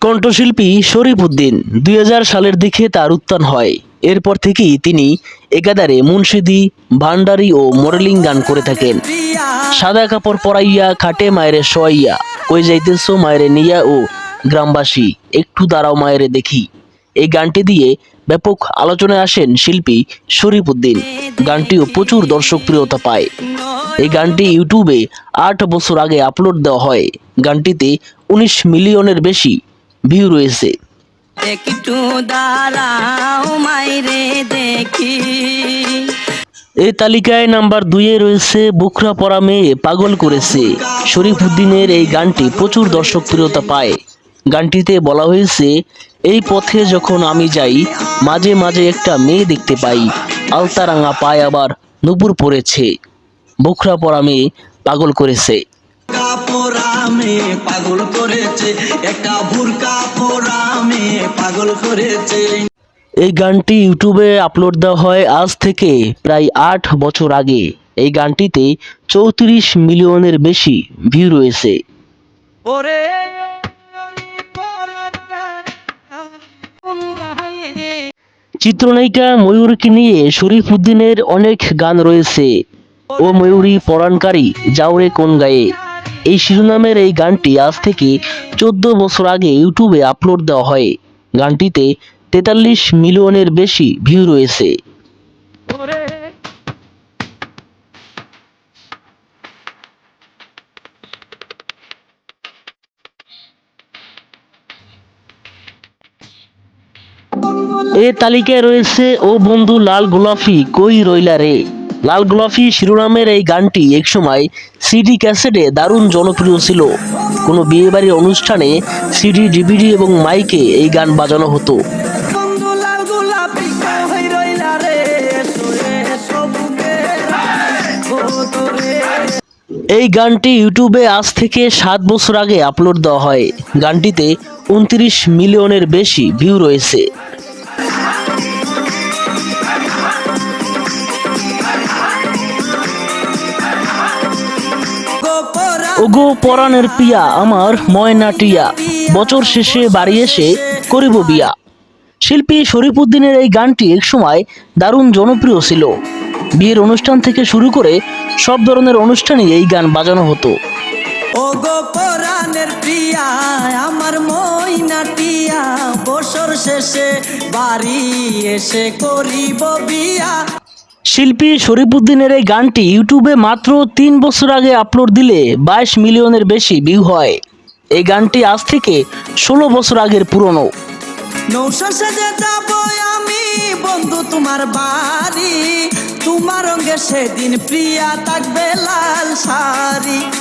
কণ্ঠশিল্পী শরীফ উদ্দিন দুই হাজার সালের দিকে তার উত্থান হয়। এরপর থেকেই তিনি একাধারে মুন্সিদি, ভান্ডারি ও মডেলিং গান করে থাকেন। সাদা কাপড় পরাইয়া, খাটে মায়েরে শোয়াইয়া, কই যাইতেছো মায়েরে নিয়া ও গ্রামবাসী, একটু দাঁড়াও মায়েরে দেখি। এই গানটি দিয়ে ব্যাপক আলোচনায় আসেন শিল্পী শরীফ উদ্দিন। গানটিও প্রচুর দর্শকপ্রিয়তা পায়। এই গানটি ইউটিউবে আট বছর আগে আপলোড দেওয়া হয়। গানটিতে উনিশ মিলিয়নের বেশি ভিউ রয়েছে। একটু দাঁড়াও মাইরে দেখি। এই তালিকায় নাম্বার দুইয়ে রয়েছে বুকরা পরা মেয়ে পাগল করেছে। শরীফ উদ্দিনের এই গানটি প্রচুর দর্শকপ্রিয়তা পায়। গানটিতে বলা হয়েছে এই পথে যখন আমি যাই মাঝে মাঝে একটা মেয়ে দেখতে পাই। আলতারাঙা পায় আবার নুপুর পড়েছে বুকরা পরা মেয়ে পাগল করেছে। পাগল করেছে একটা ভুরকা পাগল করেছে। এই গানটি ইউটিউবে আপলোড দেওয়া হয় আজ থেকে প্রায় আট বছর আগে। এই গানটিতে চৌত্রিশ মিলিয়নের বেশি ভিউ রয়েছে। চিত্রনায়িকা ময়ূরীকে নিয়ে শরীফ উদ্দিনের অনেক গান রয়েছে। ও ময়ূরী পরাণকারী যাওরে কোন গায়ে। এই শিরোনামের এই গানটি আজ থেকে চোদ্দ বছর আগে ইউটিউবে আপলোড দেওয়া হয়। গানটিতে তেতাল্লিশ মিলিয়নের বেশি ভিউ রয়েছে। এ তালিকায় রয়েছে, ও বন্ধু লাল গোলাপি, কই রইলা রে? লাল গোলাপি শিরোনামের এই গানটি একসময় সিডি ক্যাসেটে দারুণ জনপ্রিয় ছিল। কোনো বিয়েবাড়ির অনুষ্ঠানে সিডি ডিভিডি এবং মাইকে এই গান বাজানো হতো। এই গানটি ইউটিউবে আজ থেকে সাত বছর আগে আপলোড দেওয়া হয়। গানটিতে উনত্রিশ মিলিয়নের বেশি ভিউ রয়েছে। ওগো পরাণের পিয়া আমার ময়না টিয়া। বছর শেষে বাড়ি এসে করিব বিয়া। শিল্পী শরীফুদ্দিনের এই গানটি একসময় দারুণ জনপ্রিয় ছিল। বিয়ের অনুষ্ঠান থেকে শুরু করে সব ধরনের অনুষ্ঠানে এই গান বাজানো হতো। ও গো পরাণের প্রিয়া আমার মইনা টিয়া, বছর শেষে বাড়ি এসে করিব বিয়া। শিল্পী শরীফুদ্দিনের এই গানটি ইউটিউবে মাত্র তিন বছর আগে আপলোড দিলে বাইশ মিলিয়নের বেশি ভিউ হয়। এই গানটি আজ থেকে ষোলো বছর আগের পুরনো। আমি, বন্ধু তোমার বাড়ি। তোমার সেদিন প্রিয়া থাকবে লাল শাড়ি।